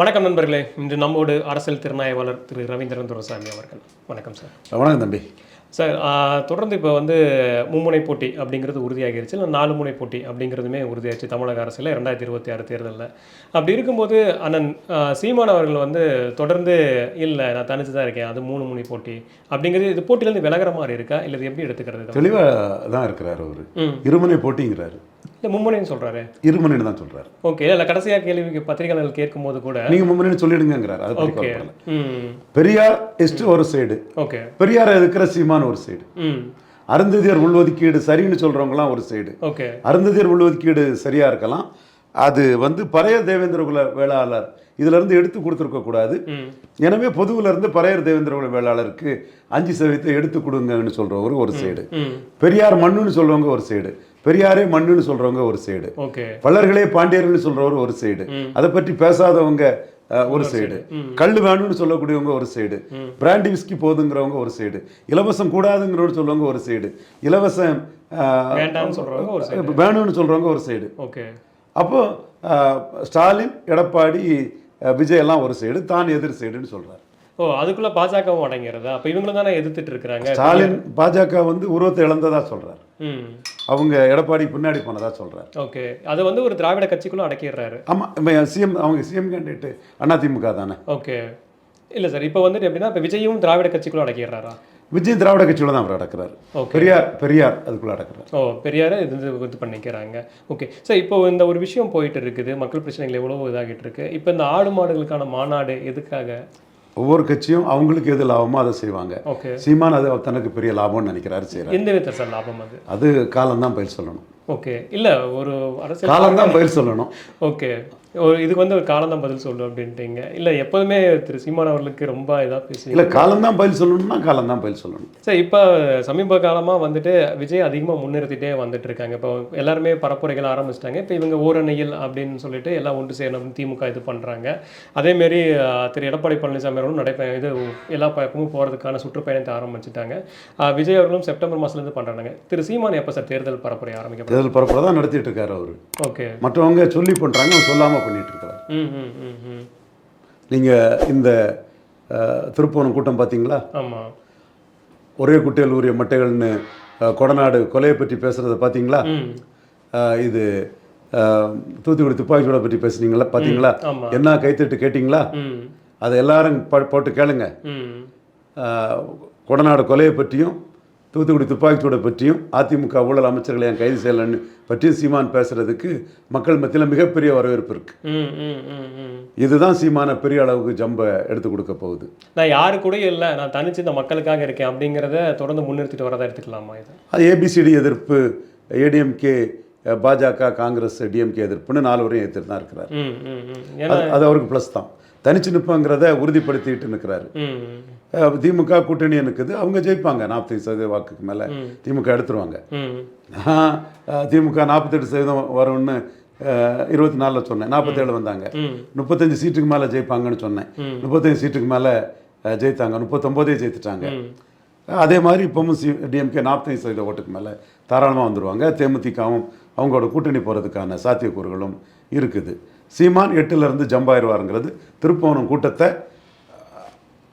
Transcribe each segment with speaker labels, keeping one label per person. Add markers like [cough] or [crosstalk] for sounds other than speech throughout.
Speaker 1: வணக்கம் நண்பர்களே. இன்று நம்மோடு அரசியல் திறனாய்வாளர் திரு ரவீந்திரன் துரசாமி அவர்கள். வணக்கம் சார்.
Speaker 2: வணக்கம் தம்பி.
Speaker 1: சார் தொடர்ந்து இப்போ வந்து மும்முனை போட்டி அப்படிங்கிறது உறுதியாகிருச்சு. இல்லை நாலு முனை போட்டி அப்படிங்கிறதுமே உறுதியாச்சு தமிழக அரசில் ரெண்டாயிரத்தி இருபத்தி ஆறு தேர்தலில். அப்படி இருக்கும்போது அண்ணன் சீமான் அவர்கள் வந்து தொடர்ந்து இல்லை நான் தனிச்சு தான் இருக்கேன் அது மூணு முனை போட்டி அப்படிங்கிறது இது போட்டியிலேருந்து விலகிற மாதிரி இருக்கா? இல்லை எப்படி எடுத்துக்கிறது?
Speaker 2: தெளிவாக தான் இருக்கிறார் அவர். இருமுனை போட்டிங்கிறாரு.
Speaker 1: இல்லை மும்முனைன்னு சொல்கிறாரு
Speaker 2: இருமுனைன்னு தான் சொல்றாரு.
Speaker 1: ஓகே இல்லை கடைசியாக கேள்விக்கு பத்திரிகையாளர்கள் கேட்கும்போது கூட
Speaker 2: நீங்க மும்முனைன்னு சொல்லிடுங்கிறாரு அது
Speaker 1: ஓகே
Speaker 2: பெரியார் இஸ்ட் ஒரு சைடு.
Speaker 1: ஓகே
Speaker 2: பெரியார் எதுக்கிற சீமான் ஒரு சைடு. அருந்ததியர் உள்ஒதுக்கீடு சரின்னு சொல்றவங்கலாம் ஒரு சைடு.
Speaker 1: ஓகே
Speaker 2: அருந்ததியர் உள்ஒதுக்கீடு சரியா இருக்கலாம். அது வந்து பறைய தேவேந்திரகுல வேளாளர் இதுல இருந்து எடுத்து கொடுத்துருக்க கூடாது. எனவே பொதுவுல இருந்து பறையர் தேவேந்திரகுல வேளாளருக்கு அஞ்சு சதவீதத்தை எடுத்து கொடுங்கன்னு சொல்றவர் ஒரு சைடு. பெரியார் மண்ணுன்னு சொல்றவங்க ஒரு சைடு. பெரியாரே மண்ணுன்னு சொல்றவங்க ஒரு சைடு. பல்லர்களே பாண்டியர்கள்னு சொல்றவர் ஒரு சைடு. அதை பற்றி பேசாதவங்க ஒரு சைடு. கல் வேணும்னு சொல்லக்கூடியவங்க ஒரு சைடு. பிராண்டி விஸ்கி போதுங்கிறவங்க ஒரு சைடு. இலவசம் கூடாதுங்கிறவங்க சொல்றவங்க ஒரு சைடு. இலவசம். வேணும்னு சொல்றவங்க ஒரு சைடு.
Speaker 1: ஓகே.
Speaker 2: அப்போ ஸ்டாலின் எடப்பாடி விஜய் எல்லாம் ஒரு சைடு. தான் எதிர் சைடுன்னு சொல்றாரு.
Speaker 1: ஓ அதுக்குள்ள பாஜகவும் அடங்கிறதா? அப்ப இவங்களும் தானே எதிர்த்துட்டு இருக்கிறாங்க?
Speaker 2: ஸ்டாலின் பாஜக வந்து உருவத்தை இழந்ததா சொல்றாரு. அவங்க எடப்பாடி பின்னாடி போனதா சொல்றாரு.
Speaker 1: ஓகே. அது வந்து ஒரு திராவிட கட்சிக்குள்ள அடக்கிடுறாரு.
Speaker 2: ஆமா சிஎம் அவங்க சிஎம் கேண்டிடேட் அதிமுக தானே.
Speaker 1: ஓகே. இல்ல சார் இப்போ வந்துட்டு எப்படின்னா இப்போ விஜயும் திராவிட கட்சிக்குள்ள அடக்கிடுறாரா?
Speaker 2: விஜய் திராவிட கட்சியோட தான் அவர் அடக்குறாரு. பெரியார் பெரியார் அதுக்குள்ள அடக்குறாரு.
Speaker 1: ஓ பெரியார இது இது இது பண்ணிக்கிறாங்க ஓகே. சார் இப்போ இந்த ஒரு விஷயம் போயிட்டு இருக்குது. மக்கள் பிரச்சனைகள் எவ்வளவோ இதாகிட்டு இருக்கு. இப்போ இந்த ஆடு மாடுகளுக்கான மாநாடு எதுக்காக?
Speaker 2: ஒவ்வொரு கட்சியும் அவங்களுக்கு எது லாபமோ அதை செய்வாங்க.
Speaker 1: சீமான்
Speaker 2: அது தனக்கு பெரிய லாபம்னு நினைக்கிறாரு செய்யறாரு
Speaker 1: எந்த விதத்தில் சார் லாபம் அது?
Speaker 2: அது காலம்தான் பயிர் சொல்லணும்.
Speaker 1: ஓகே. இல்ல ஒரு அரசியல்
Speaker 2: காலம்தான் பயிர் சொல்லணும்.
Speaker 1: ஓகே. ஒரு இதுக்கு வந்து ஒரு காலம் தான் பதில் சொல்லு அப்படின்ட்டீங்க. இல்ல எப்போதுமே திரு சீமான் அவர்களுக்கு ரொம்ப இதா பேசி
Speaker 2: இல்ல காலம்தான் பதில் சொல்லணும்னா காலம்தான் பதில் சொல்லணும்.
Speaker 1: சார் இப்போ சமீப காலமா வந்துட்டு விஜய் அதிகமா முன்னிறுத்திட்டே வந்துட்டு இருக்காங்க இப்போ எல்லாருமே பரப்புரைகள் ஆரம்பிச்சிட்டாங்க. இப்போ இவங்க ஓரணியில் அப்படின்னு சொல்லிட்டு எல்லாம் ஒன்று சேரணும் திமுக இது பண்றாங்க. அதேமாரி திரு எடப்பாடி பழனிசாமி அவர்களும் நடைப்பயணம் இது எல்லா பக்கமும் போறதுக்கான சுற்றுப்பயணத்தை ஆரம்பிச்சிட்டாங்க. விஜய் அவர்களும் செப்டம்பர் மாசத்துலேருந்து பண்றாங்க திரு சீமான் எப்போ சார் தேர்தல் பரப்புரை ஆரம்பிக்க
Speaker 2: தேர்தல் பரப்புரை தான் நடத்திட்டு இருக்காரு அவரு.
Speaker 1: ஓகே.
Speaker 2: மற்றவங்க சொல்லி பண்றாங்க அவர் சொல்லாம பண்ணிட்டு இருக்காரு
Speaker 1: ம் ம் ம் ம்.
Speaker 2: நீங்க இந்த திருப்போணம் கூட்டம் பார்த்தீங்களா ஒரே குட்டையில் ஊறிய மட்டைகள்னு கொடநாடு கொலையை பற்றி பேசுறத பார்த்தீங்களா இது தூத்துக்குடி துப்பாக்கியோட பற்றி பேசுனீங்களா பார்த்தீங்களா என்ன கைத்தட்டு கேட்டிங்களா? அதை எல்லாரும் போட்டு கேளுங்க. கொடநாடு கொலையை பற்றியும் தூத்துக்குடி துப்பாக்கிச்சூடை பற்றியும் அதிமுக ஊழல் அமைச்சர்களை ஏன் கைது செய்யலன்னு பற்றியும் சீமான் பேசுறதுக்கு மக்கள் மத்தியில் மிகப்பெரிய வரவேற்பு இருக்கு. இதுதான் சீமான பெரிய அளவுக்கு ஜம்பை எடுத்து கொடுக்க போகுது.
Speaker 1: நான் யாரு கூட இல்லை நான் தனிச்சு இந்த மக்களுக்காக இருக்கேன் அப்படிங்கிறத தொடர்ந்து முன்னிறுத்திட்டு வரதா எடுத்துக்கலாமா இது?
Speaker 2: அது ஏபிசிடி எதிர்ப்பு ஏடிஎம்கே பாஜக காங்கிரஸ் டிஎம்கே எதிர்ப்புன்னு நாலு வரையும் எதிர்த்து தான் இருக்கிறார். அது அவருக்கு ப்ளஸ் தான். தனிச்சு நிற்பங்கிறத உறுதிப்படுத்திட்டு அஹ் திமுக கூட்டணி இருக்குது அவங்க ஜெயிப்பாங்க. நாற்பத்தஞ்சு சதவீத வாக்குக்கு மேலே திமுக எடுத்துருவாங்க. நான் திமுக நாற்பத்தெட்டு சதவீதம் வரும்னு இருபத்தி நாலில் சொன்னேன். நாற்பத்தேழு வந்தாங்க. முப்பத்தஞ்சு சீட்டுக்கு மேலே ஜெயிப்பாங்கன்னு சொன்னேன். முப்பத்தஞ்சு சீட்டுக்கு மேலே ஜெயித்தாங்க. முப்பத்தொம்போதே ஜெயித்துட்டாங்க. அதே மாதிரி இப்போவும் சி டிஎம்கே நாற்பத்தஞ்சு சதவீத ஓட்டுக்கு மேலே தாராளமாக வந்துருவாங்க. தேமுதிகவும் அவங்களோட கூட்டணி போகிறதுக்கான சாத்தியக்கூறுகளும் இருக்குது. சீமான் எட்டுலேருந்து ஜம்பாயிருவாருங்கிறது திருப்பவனம் கூட்டத்தை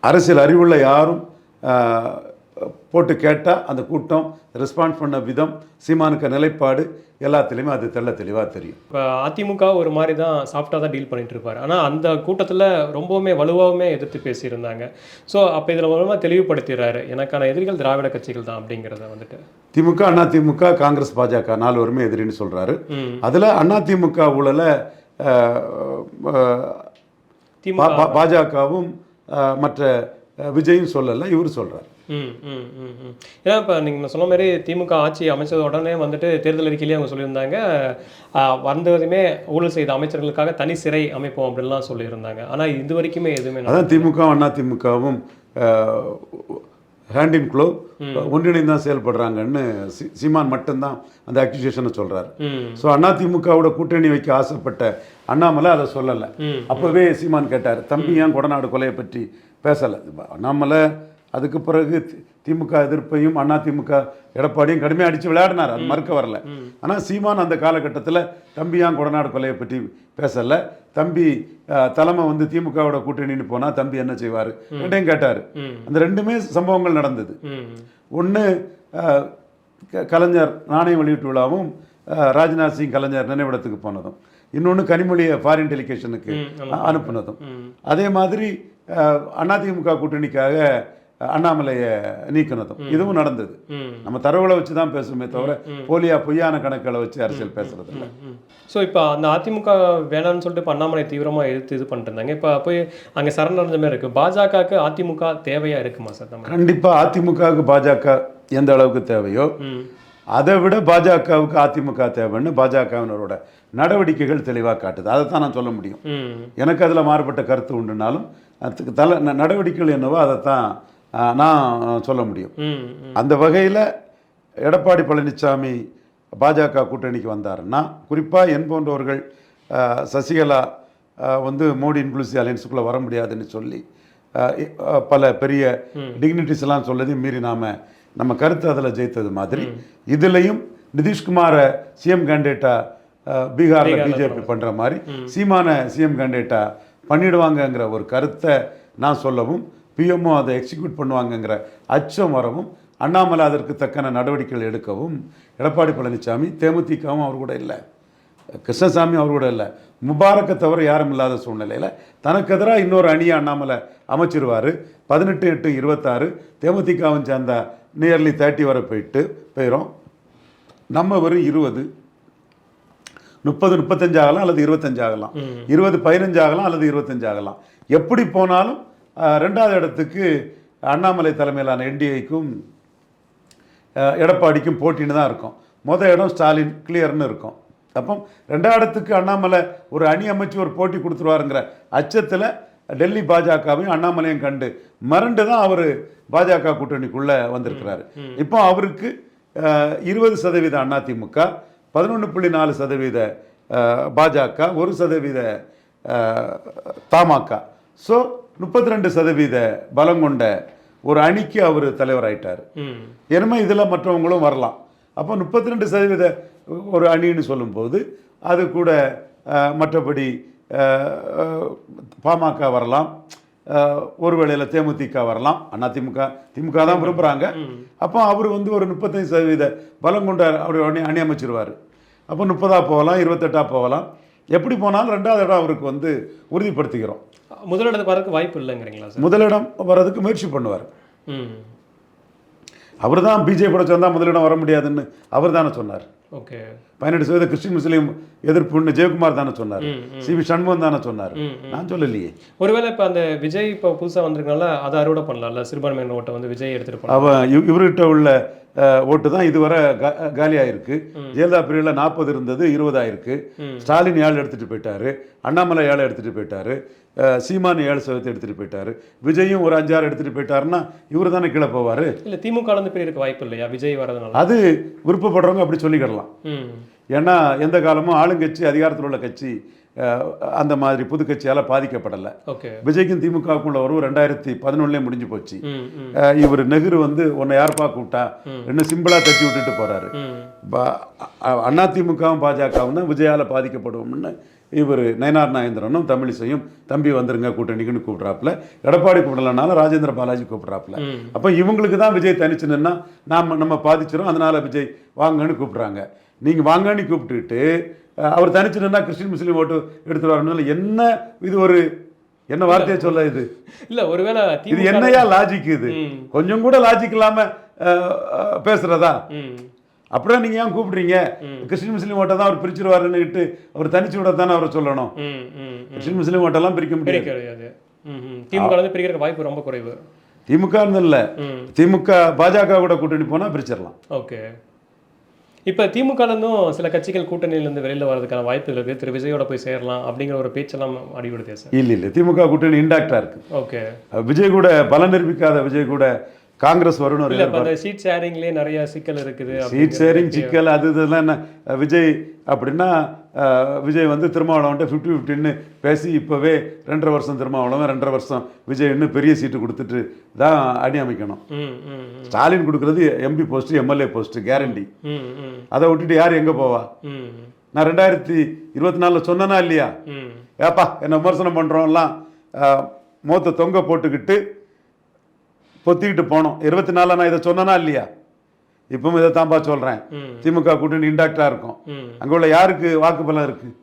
Speaker 2: அரசியல் அறிவுள்ள யாரும் போட்டு கேட்டால் அந்த கூட்டம் ரெஸ்பான்ஸ் பண்ண விதம் சீமானுக்கு நிலைப்பாடு எல்லாத்துலேயுமே அது தெள்ள தெளிவாக தெரியும்.
Speaker 1: இப்போ அதிமுக ஒரு மாதிரி தான் சாஃப்டாக தான் டீல் பண்ணிட்டு இருப்பாரு ஆனால் அந்த கூட்டத்தில் ரொம்பவுமே வலுவாகவுமே எதிர்த்து பேசியிருந்தாங்க. ஸோ அப்போ இதில் மூலமாக தெளிவுபடுத்திடுறாரு. எனக்கான எதிரிகள் திராவிட கட்சிகள் தான் அப்படிங்கிறத வந்துட்டு.
Speaker 2: திமுக அண்ணா திமுக காங்கிரஸ் பாஜக நாலு வருமே எதிரின்னு சொல்கிறாரு அதில் அண்ணா திமுக ஊழலை பாஜகவும் மற்ற விஜயும் சொல்லலை இவர் சொல்றார்.
Speaker 1: ம் ம் ம் ம். ஏன்னா இப்போ நீங்கள் சொன்ன மாதிரி திமுக ஆட்சி அமைச்சது உடனே வந்துட்டு தேர்தல் அறிக்கையிலேயே அவங்க சொல்லியிருந்தாங்க. வந்ததுமே ஊழல் செய்த அமைச்சர்களுக்காக தனி சிறை அமைப்போம் அப்படின்லாம் சொல்லியிருந்தாங்க. ஆனால் இது வரைக்குமே எதுவுமே.
Speaker 2: அதான் திமுக அண்ணா திமுகவும் ஹேண்ட் இன் க்ளோ ஒன்றிணைந்து தான் செயல்படுறாங்கன்னு சீமான் மட்டும்தான் அந்த அக்யூசேஷனை சொல்றாரு.
Speaker 1: ம்.
Speaker 2: ஸோ அண்ணா திமுகவோட கூட்டணி வைக்க ஆசைப்பட்ட அண்ணாமலை அதை சொல்லலை. அப்போவே சீமான் கேட்டார் தம்பி ஏன் கொடநாடு கொலையை பற்றி பேசலை? அண்ணாமலை அதுக்கு பிறகு திமுக எதிர்ப்பையும் அண்ணா திமுக எடப்பாடியும் கடுமையாக அடித்து விளையாடினார். அது மறுக்க வரல. ஆனால் சீமான் அந்த காலகட்டத்தில் தம்பியான் கொடநாடு கொலையை பற்றி பேசல? தம்பி தலைமை வந்து திமுகவோட கூட்டணின்னு போனால் தம்பி என்ன செய்வார்? ரெண்டையும் கேட்டார். அந்த ரெண்டுமே சம்பவங்கள் நடந்தது. ஒன்று கலைஞர் நாணயம் வெளியீட்டு விழாவும் ராஜ்நாத் சிங் கலைஞர் நினைவிடத்துக்கு போனதும். இன்னொன்று கனிமொழியை ஃபாரின் டெலிகேஷனுக்கு அனுப்புனதும். அதே மாதிரி அதிமுக கூட்டணிக்காக அண்ணாமலையை நீக்கினதும். இதுவும் நடந்தது. நம்ம தரவுகளை வச்சு தான் பேசுவோமே தவிர போலியா பொய்யான கணக்குகளை வச்சு அரசியல் பேசுறது இல்ல
Speaker 1: ஸோ இப்போ அந்த அதிமுக வேணாம்னு சொல்லிட்டு இப்போ அண்ணாமலை தீவிரமாக எதிர்த்து இது பண்ணிட்டு இருந்தாங்க இப்போ போய் அங்கே சரணடைஞ்ச மாதிரி இருக்குது பாஜகவுக்கு அதிமுக தேவையாக இருக்குமா சார் நம்ம
Speaker 2: கண்டிப்பா அதிமுகவுக்கு பாஜக எந்த அளவுக்கு தேவையோ அதை விட பாஜகவுக்கு அதிமுக தேவைன்னு பாஜகவினரோட நடவடிக்கைகள் தெளிவாக காட்டுது. அதை தான் நான் சொல்ல முடியும். எனக்கு அதில் மாறுபட்ட கருத்து உண்டுனாலும் அதுக்கு தலை நடவடிக்கைகள் என்னவோ அதைத்தான் அஹ், நான் சொல்ல முடியும். அந்த வகையில் எடப்பாடி பழனிசாமி பாஜக கூட்டணிக்கு வந்தாருன்னா குறிப்பாக என் போன்றவர்கள் சசிகலா வந்து மோடி இன்க்ளூசிவ் அலையன்ஸுக்குள்ளே வர முடியாதுன்னு சொல்லி பல பெரிய டிக்னிட்டிஸ் எல்லாம் சொல்லதையும் மீறி நாம நம்ம கருத்து அதில் ஜெயித்தது மாதிரி இதுலேயும் நிதிஷ்குமாரை சிஎம் கேண்டிடேட்டா பீகாரில் பிஜேபி பண்ணுற மாதிரி சீமான சிஎம் கேண்டிடேட்டா பண்ணிடுவாங்கங்கிற ஒரு கருத்தை நான் சொல்லவும் பிஎம்ஓ அதை எக்ஸிக்யூட் பண்ணுவாங்கங்கிற அச்சம் வரவும் அண்ணாமலை அதற்கு தக்கன நடவடிக்கைகள் எடுக்கவும் எடப்பாடி பழனிசாமி தேமுதிகவும் அவர் கூட இல்லை. கிருஷ்ணசாமி அவர் கூட இல்லை. முபாரக்கை தவிர யாரும் இல்லாத சூழ்நிலையில் தனக்கு எதிராக இன்னொரு அணியை அண்ணாமலை அமைச்சிருவார். பதினெட்டு எட்டு இருபத்தாறு தேமுதிகவும் சேர்ந்த நியர்லி தேர்ட்டி வரை போயிட்டு போயிடும் நம்ம வெறும் இருபது. முப்பது முப்பத்தஞ்சு ஆகலாம் அல்லது இருபத்தஞ்சு ஆகலாம். இருபது பதினஞ்சு ஆகலாம் அல்லது இருபத்தஞ்சு ஆகலாம். எப்படி போனாலும் ரெண்டாவது இடத்துக்கு அண்ணாமலை தலைமையிலான என்டிஏக்கும் எடப்பாடிக்கும் போட்டின்னு தான் இருக்கும். மொதல் இடம் ஸ்டாலின் கிளியர்னு இருக்கும். அப்போ ரெண்டாவது இடத்துக்கு அண்ணாமலை ஒரு அணி அமைச்சு ஒரு போட்டி கொடுத்துருவாருங்கிற அச்சத்தில் டெல்லி பாஜகவையும் அண்ணாமலையும் கண்டு மறண்டு தான் அவர் பாஜக கூட்டணிக்குள்ளே வந்திருக்கிறாரு. இப்போ அவருக்கு இருபது சதவீத அதிமுக பதினொன்று புள்ளி நாலு சதவீத பாஜக ஒரு சதவீத தமாக. ஸோ முப்பத்தி ரெண்டு சதவீத பலம் கொண்ட ஒரு அணிக்கு அவர் தலைவராயிட்டார்.
Speaker 1: ம்.
Speaker 2: இனிமே இதில் மற்றவங்களும் வரலாம். அப்போ முப்பத்தி ரெண்டு சதவீத ஒரு அணின்னு சொல்லும்போது அது கூட மற்றபடி பாமக வரலாம். ஒரு வேளையில் தேமுதிக வரலாம். அதிமுக திமுக தான் விரும்புகிறாங்க அப்போ அவர் வந்து ஒரு முப்பத்தஞ்சு சதவீத பலம் கொண்ட அவர் அணி அணி அமைச்சிருவார். அப்போ முப்பதா போகலாம் இருபத்தெட்டா போகலாம். எப்படி போனாலும் ரெண்டாவது இடம் அவருக்கு வந்து உறுதிப்படுத்திக்கிறோம்.
Speaker 1: முதலிடத்துக்கு வரதுக்கு வாய்ப்பு இல்லைங்கிறீங்களா சார்?
Speaker 2: முதலிடம் வர்றதுக்கு முயற்சி பண்ணுவார்.
Speaker 1: ம்.
Speaker 2: அவர் தான் பிஜேபியோட சேர்ந்தா முதலிடம் வர முடியாதுன்னு அவர் தானே சொன்னார்.
Speaker 1: ஓகே.
Speaker 2: பதினெட்டு சதவீத கிறிஸ்டின் முஸ்லீம் எதிர்ப்புன்னு ஜெயக்குமார் தானே சொன்னார்.
Speaker 1: ம்,
Speaker 2: சி வி சண்முகம் தானே சொன்னார். நான் சொல்லலையே.
Speaker 1: ஒருவேளை இப்போ அந்த விஜய் இப்போ புதுசாக வந்திருக்கனால அதை அறுவடை பண்ணலாம்ல? சிறுபான்மையின ஓட்டை வந்து விஜய் எடுத்துகிட்டு
Speaker 2: அவன் இவ- இவர்கிட்ட உள்ள ஓட்டு தான் இதுவரை காலியாயிருக்கு. ஜெயலலிதா பிரிவில் நாற்பது இருந்தது இருபதாயிருக்கு. ஸ்டாலின் ஏழு எடுத்துகிட்டு போயிட்டாரு. அண்ணாமலை ஏழு எடுத்துகிட்டு போயிட்டாரு. சீமான் ஏழு சதவீதத்தை எடுத்துகிட்டு போயிட்டாரு. விஜயும் ஒரு அஞ்சாறு எடுத்துகிட்டு போயிட்டாருன்னா இவர் தானே கீழே போவார்?
Speaker 1: இல்லை திமுக இருந்து பிரியருக்கு வாய்ப்பு இல்லையா? விஜய் வரதுனால.
Speaker 2: அது விருப்பப்படுறவங்க அப்படி சொல்லிக்கிடலாம்
Speaker 1: ம்.
Speaker 2: ஏன்னா எந்த காலமும் ஆளுங்கட்சி அதிகாரத்தில் உள்ள கட்சி அந்த மாதிரி புது கட்சியால் பாதிக்கப்படலை. விஜய்க்கும் திமுகவுக்கும் உள்ள உறவு ரெண்டாயிரத்தி பதினொன்னுலேயே முடிஞ்சு போச்சு. இவர் நெஹ்ரு வந்து உன்னை யார்ப்பா கூப்பிட்டா? இன்னும் சிம்பிளாக தட்டி விட்டுட்டு போறாரு.
Speaker 1: ம்.
Speaker 2: அண்ணா திமுகவும் பாஜகவும் தான் விஜயால் பாதிக்கப்படுவோம்னு இவர் நயனார் நாகேந்திரனும் தமிழிசையும் தம்பி வந்துருங்க கூட்டணிக்குன்னு கூப்பிட்றாப்புல. எடப்பாடி கூப்பிடலனால ராஜேந்திர பாலாஜி கூப்பிட்றாப்புல. அப்போ இவங்களுக்கு தான் விஜய் தனிச்சு நின்னா நாம நம்ம பாதிச்சிரும் அதனால விஜய் வாங்கன்னு கூப்பிட்றாங்க. நீங்கள் வாங்கன்னு கூப்பிட்டுட்டு அவர் தனிச்சு நின்னா கிறிஸ்டின் முஸ்லீம் ஓட்டு எடுத்துட்டு வரணும்னு என்ன இது ஒரு என்ன வார்த்தையை சொல்ல இது?
Speaker 1: இல்ல ஒருவேளை
Speaker 2: இது என்னையா லாஜிக் இது. கொஞ்சம் கூட லாஜிக் இல்லாம பேசுறதா?
Speaker 1: ம்
Speaker 2: அப்படியே நீங்க ஏன் கூப்பிடுறீங்க? கிறிஸ்டின் முஸ்லீம் ஓட்டை தான் அவர் பிரிச்சிருவாருன்னுட்டு அவர் தனிச்சு விட தானே அவரை சொல்லணும். கிறிஸ்டின் முஸ்லீம் ஓட்டெல்லாம் பிரிக்க முடியாது.
Speaker 1: திமுக வந்து பிரிக்கிறதுக்கு வாய்ப்பு ரொம்ப குறைவு.
Speaker 2: திமுக இல்ல. திமுக பாஜக கூட கூட்டணி போனா பிரிச்சிடலாம்.
Speaker 1: ஓகே. இப்போ திமுகலேருந்தும் சில கட்சிகள் கூட்டணியிலேருந்து வெளியில் வரதுக்கான வாய்ப்பு இருக்குது திரு. விஜயோட போய் சேரலாம் அப்படிங்கிற ஒரு பேச்செல்லாம் அடிபடுதே சார்?
Speaker 2: இல்ல இல்ல. திமுக கூட்டணி இன்டாக்டா இருக்கு.
Speaker 1: ஓகே.
Speaker 2: விஜய் கூட பலம் நிரூபிக்காத விஜய் கூட காங்கிரஸ் வரும்னு
Speaker 1: இல்லை சீட் ஷேரிங்லேயே நிறைய சிக்கல் இருக்குது
Speaker 2: சீட் ஷேரிங் சிக்கல் அது இதெல்லாம் என்ன? விஜய் அப்படின்னா விஜய் வந்து திருமாவளவன்ட்ட ஃபிஃப்டி ஃபிஃப்டின்னு பேசி இப்போவே ரெண்டரை வருஷம் திருமாவளவன் ரெண்டரை வருஷம் விஜய்னு பெரிய சீட்டு கொடுத்துட்டு தான் அணி அமைக்கணும். ஸ்டாலின் கொடுக்குறது MP post MLA post guarantee அதை விட்டுட்டு யார் எங்கே போவா? நான் ரெண்டாயிரத்தி இருபத்தி நாலில் சொன்னனா இல்லையா? ஏப்பா என்ன விமர்சனம் பண்ணுறோம்லாம் மூத்த தொங்க போட்டுக்கிட்டு பொத்திக்கிட்டு போனோம். இருபத்தி நாலில் நான் இதை சொன்னனா இல்லையா? இப்பவும் இதை தான்ப்பா சொல்கிறேன்
Speaker 1: ம்.
Speaker 2: திமுக கூட்டணி இன்டாக்டாக இருக்கும். அங்கே உள்ள யாருக்கு வாக்கு பலம் இருக்குது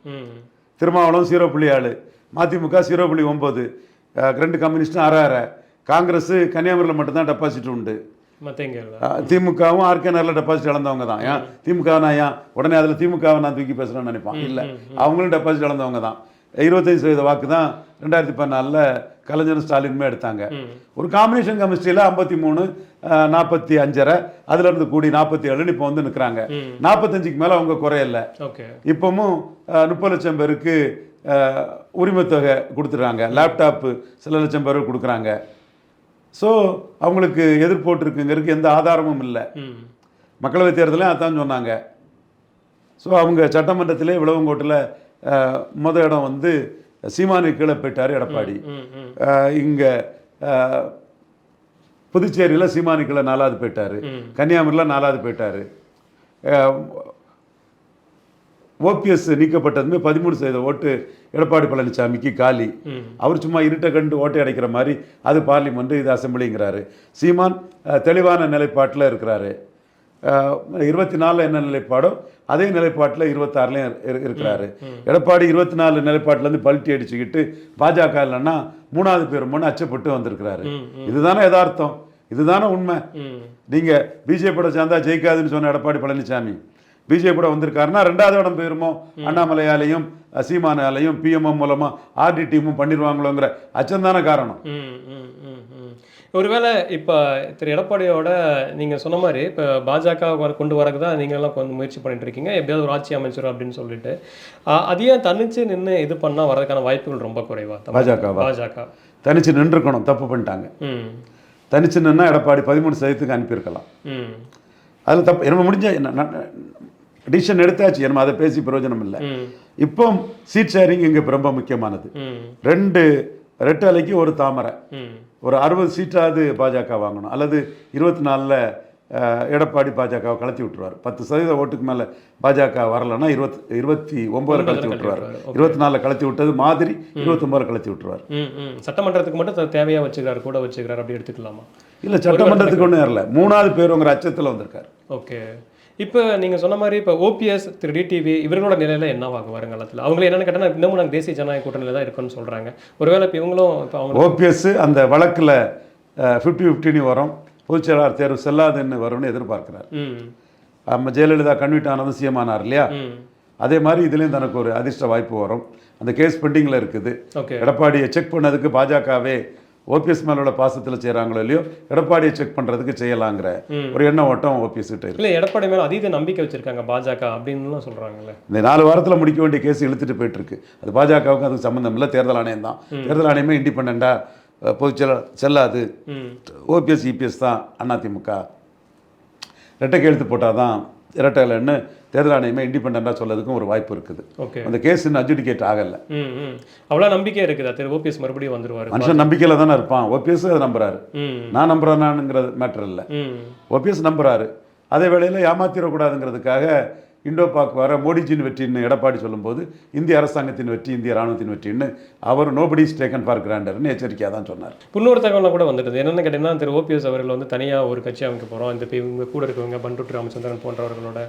Speaker 2: திருமாவளம் ஜீரோ புள்ளி ஏழு மதிமுக ஜீரோ புள்ளி ஒம்பது ரெண்டு கம்யூனிஸ்டும் அரை அரை. காங்கிரஸ் கன்னியாகுமரியில் மட்டும்தான் டெபாசிட் உண்டு. திமுகவும் ஆர்கே நகரில் டெபாசிட் இழந்தவங்க தான். ஏன்? திமுக நான் ஏன்? உடனே அதில் திமுகவை நான் தூக்கி பேசுகிறேன்னு நினைப்பான். இல்லை. அவங்களும் டெபாசிட் இழந்தவங்க தான். இருபத்தைந்து சதவீத வாக்கு தான் ரெண்டாயிரத்தி பதினாலில் கலைஞரும் ஸ்டாலினுமே எடுத்தாங்க. ஒரு காம்பினேஷன் கெமிஸ்ட்ரியில் ஐம்பத்தி மூணு நாற்பத்தி அஞ்சரை அதுலேருந்து கூடி நாற்பத்தி ஏழுன்னு இப்போ வந்து நிற்கிறாங்க நாற்பத்தஞ்சுக்கு மேலே அவங்க குறையல. இப்போவும் முப்பது லட்சம் பேருக்கு உரிமைத்தொகை கொடுத்துட்றாங்க. லேப்டாப்பு சில லட்சம் பேருக்கு கொடுக்குறாங்க. ஸோ அவங்களுக்கு எதிர்போட்டிருக்குங்கிறதுக்கு எந்த ஆதாரமும் இல்லை. மக்களவைத் தேர்தலையும் அதான் சொன்னாங்க. ஸோ அவங்க சட்டமன்றத்திலே விளவங்கோட்டில் முத இடம் வந்து சீமானு கீழே போயிட்டார் எடப்பாடி. இங்கே புதுச்சேரியில் சீமானு கீழே நாலாவது போயிட்டார். கன்னியாகுமரியில் நாலாவது போயிட்டார். ஓபிஎஸ் நீக்கப்பட்டதுமே பதிமூணு சதவீத ஓட்டு எடப்பாடி பழனிசாமிக்கு காலி. அவர் சும்மா இருட்டை கண்டு ஓட்டை அடைக்கிற மாதிரி அது பார்லிமெண்ட்டு இது அசம்பிளிங்கிறாரு. சீமான் தெளிவான நிலைப்பாட்டில் இருக்கிறாரு. இருபத்தி நாலில் என்ன நிலைப்பாடோ அதே நிலைப்பாட்டில் இருபத்தாறுலையும் இருக்கிறாரு. எடப்பாடி இருபத்தி நாலு நிலைப்பாட்டிலேருந்து பல்ட்டி அடிச்சுக்கிட்டு பாஜக இல்லைன்னா மூணாவது பேர் முன்னு அச்சப்பட்டு வந்திருக்கிறாரு. இதுதானே யதார்த்தம். இதுதானே உண்மை.
Speaker 1: ம்.
Speaker 2: நீங்க பிஜேபியோட சேர்ந்தா ஜெயிக்காதுன்னு சொன்ன எடப்பாடி பழனிசாமி பிஜேபியோட வந்திருக்காருன்னா ரெண்டாவது இடம் போயிருமோ? அண்ணாமலையாலையும் சீமானாலையும் பிஎம்எம் மூலமா ஆர்டி டீமும் பண்ணிடுவாங்களோங்கிற அச்சம் தானே காரணம்.
Speaker 1: ஒருவேளை இப்போ திரு எடப்பாடியோட நீங்கள் சொன்ன மாதிரி இப்போ பாஜக கொண்டு வரக்கு தான் நீங்கள் எல்லாம் கொஞ்சம் முயற்சி பண்ணிட்டு இருக்கீங்க. எப்படியாவது ஒரு ஆட்சி அமைச்சர் அப்படின்னு சொல்லிட்டு. ஆ, அது ஏன் தனிச்சு நின்று இது பண்ணால் வரதுக்கான வாய்ப்புகள் ரொம்ப குறைவா? தமிழ்
Speaker 2: பாஜகவா?
Speaker 1: பாஜக.
Speaker 2: தனிச்சு நின்றுக்கணும் தப்பு பண்ணிட்டாங்க. தனிச்சு நின்னா எடப்பாடி பதிமூணு சதவீதத்துக்கு அனுப்பியிருக்கலாம். அதில் தப்பு என்ன முடிஞ்ச டிசிஷன் எடுத்தாச்சு. நம்ம அதை பேசி பிரயோஜனம் இல்லை. இப்போ சீட் ஷேரிங் இங்கே ரொம்ப முக்கியமானது. ரெண்டு ரெட்டலைக்கு ஒரு தாமரை. ஒரு அறுபது சீட்டாவது பாஜக வாங்கணும். அல்லது இருபத்தி நாலில் எடப்பாடி பாஜகவை கலத்தி விட்டுருவார். பத்து சதவீத ஓட்டுக்கு மேலே பாஜக வரலைன்னா இருபத்தி இருபத்தி ஒம்போதில் கலத்தி விட்டுருவார். இருபத்தி நாலில் கலத்தி விட்டது மாதிரி இருபத்தொம்போதில் கலத்தி விட்டுருவார்.
Speaker 1: சட்டமன்றத்துக்கு மட்டும் த- தேவையா வச்சுக்கிறாரு கூட வச்சுக்கிறாரு அப்படி எடுத்துக்கலாமா?
Speaker 2: இல்லை சட்டமன்றத்துக்கு ஒன்றும் ஏறல. மூணாவது பேருங்கிற அச்சத்தில் வந்திருக்கார்.
Speaker 1: ஓகே. இப்போ நீங்கள் சொன்ன மாதிரி இப்போ ஓபிஎஸ் திரு டிடிவி இவர்களோட நிலையில என்னவாகும் வருங்காலத்தில்? அவங்கள என்னென்னு கேட்டால் இன்னமும் நாங்கள் தேசிய ஜனநாயக கூட்டணியில் தான் இருக்குன்னு சொல்கிறாங்க ஒருவேளை இப்போ இவங்களும் இப்போ அவங்க
Speaker 2: ஓபிஎஸ் அந்த வழக்கில் ஃபிஃப்டி ஃபிஃப்டின்னு வரும். பொதுச்செயலாளர் தேர்வு செல்லாதுன்னு வரும்னு எதிர்பார்க்கிறார். நம்ம ஜெயலலிதா கன்வீட் ஆனதும் சிஎம் ஆனார் இல்லையா அதே மாதிரி இதுலேயும் தனக்கு ஒரு அதிர்ஷ்ட வாய்ப்பு வரும். அந்த கேஸ் பெண்டிங்கில் இருக்குது. எடப்பாடியை செக் பண்ணதுக்கு பாஜகவே ஓபிஎஸ் மேல உள்ள பாசத்தில் செய்கிறாங்களோ இல்லையோ எடப்பாடியை செக் பண்ணுறதுக்கு செய்யலாங்கிற ஒரு எண்ண ஓட்டம் ஓபிஎஸ் கிட்ட
Speaker 1: இல்லை எடப்பாடி மேலே அதீத நம்பிக்கை வச்சிருக்காங்க பாஜக அப்படின்னு சொல்கிறாங்கல்ல
Speaker 2: இந்த நாலு வாரத்தில் முடிக்க வேண்டிய கேஸ் இழுத்துட்டு போயிட்டு இருக்கு. அது பாஜகவுக்கு அதுக்கு சம்மந்தம் இல்லை தேர்தல் ஆணையம் தான். தேர்தல் ஆணையமே இண்டிபெண்ட்டாக பொதுச்செயலர் செல்லாது. ஓபிஎஸ் இபிஎஸ் தான் அதிமுக ரெட்டை கையெழுத்து போட்டால் தான் இரட்டை இல்லைன்னு தேர்தல் ஆணையமே இண்டிபெண்ட்டாக சொல்லதுக்கும் ஒரு வாய்ப்பு இருக்குது.
Speaker 1: ஓகே.
Speaker 2: அந்த கேஸ் இன்னும் அட்ஜுடிகேட் ஆகலை.
Speaker 1: அவ்வளோ நம்பிக்கை இருக்குதா. திரு ஓபிஎஸ் மறுபடியும் வந்துருவாரு.
Speaker 2: மனுஷன் நம்பிக்கையில் தானே இருப்பான். ஓபிஎஸ் அதை நம்புறாரு. நான் நம்புறானாங்கிறது மேட்டர் இல்லை. ஓபிஎஸ் நம்புறாரு. அதே வேளையில் ஏமாத்திடக்கூடாதுங்கிறதுக்காக இண்டோ பாக் வர மோடிஜின் வெற்றின்னு எடப்பாடி சொல்லும்போது இந்திய அரசாங்கத்தின் வெற்றி இந்திய ராணுவத்தின் வெற்றின்னு அவர் நோபடி டேக்கன் ஃபார் கிராண்டர்னு எச்சரிக்கையாக தான் சொன்னார்.
Speaker 1: இன்னொரு தகவலாம் கூட வந்துட்டு என்னென்னு கேட்டிங்கன்னா திரு ஓபிஎஸ் அவர்கள் வந்து தனியாக ஒரு கட்சி அமைக்க போகிறோம் இந்த இவங்க கூட இருக்கவங்க பண்ருட்டி ராமச்சந்திரன் போன்றவர்களோட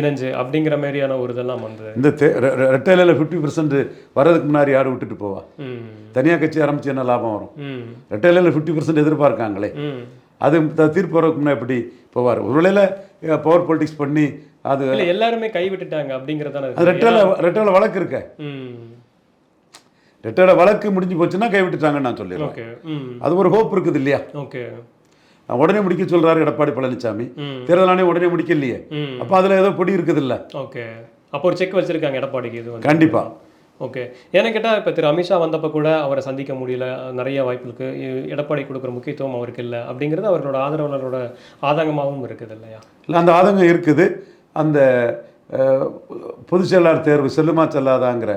Speaker 1: இணைஞ்சு அப்படிங்கிற மாதிரியான ஒரு இதெல்லாம் வந்து
Speaker 2: இந்த ரெட்டையில ஃபிஃப்டி பர்சன்ட் வர்றதுக்கு முன்னாடி யார் விட்டுட்டு போவா? தனியாக கட்சி ஆரம்பிச்சு என்ன லாபம் வரும்? ரெட்டையில ஃபிஃப்டி பர்சன்ட் எதிர்பார்க்காங்களே. அது தீர்ப்பு வரதுக்கு முன்னாடி எப்படி போவார்? ஒருவேளை பவர் பொலிட்டிக்ஸ் பண்ணி அது
Speaker 1: இல்லை எல்லாருமே கைவிட்டுட்டாங்க அப்படிங்கிறதான
Speaker 2: அது. ரெட்டையில ரெட்டையில வழக்கு இருக்க.
Speaker 1: ம்.
Speaker 2: ரெட்டையில வழக்கு முடிஞ்சு போச்சுன்னா கைவிட்டுட்டாங்கன்னு நான் சொல்லிடுறேன். அது ஒரு ஹோப் இருக்குது இல்லையா?
Speaker 1: ஓகே.
Speaker 2: உடனே முடிக்க சொல்றாரு எடப்பாடி பழனிசாமி. தேர்தல் ஆணையம் உடனே முடிக்கலையே.
Speaker 1: ம்.
Speaker 2: அப்போ அதுல ஏதோ பொடி இருக்குது இல்ல?
Speaker 1: ஓகே. அப்போ ஒரு செக் வச்சிருக்காங்க எடப்பாடிக்கு இது
Speaker 2: கண்டிப்பா.
Speaker 1: ஓகே. ஏன்னு கேட்டால் இப்போ திரு அமித்ஷா வந்தப்போ கூட அவரை சந்திக்க முடியல நிறைய வாய்ப்புகளுக்கு எடப்பாடி கொடுக்குற முக்கியத்துவம் அவருக்கு இல்லை அப்படிங்கிறது அவர்களோட ஆதரவாளரோட ஆதங்கமாகவும் இருக்குது இல்லையா?
Speaker 2: இல்லை அந்த ஆதங்கம் இருக்குது. அந்த பொதுச் செயலாளர் தேர்வு செல்லுமா செல்லாதாங்கிற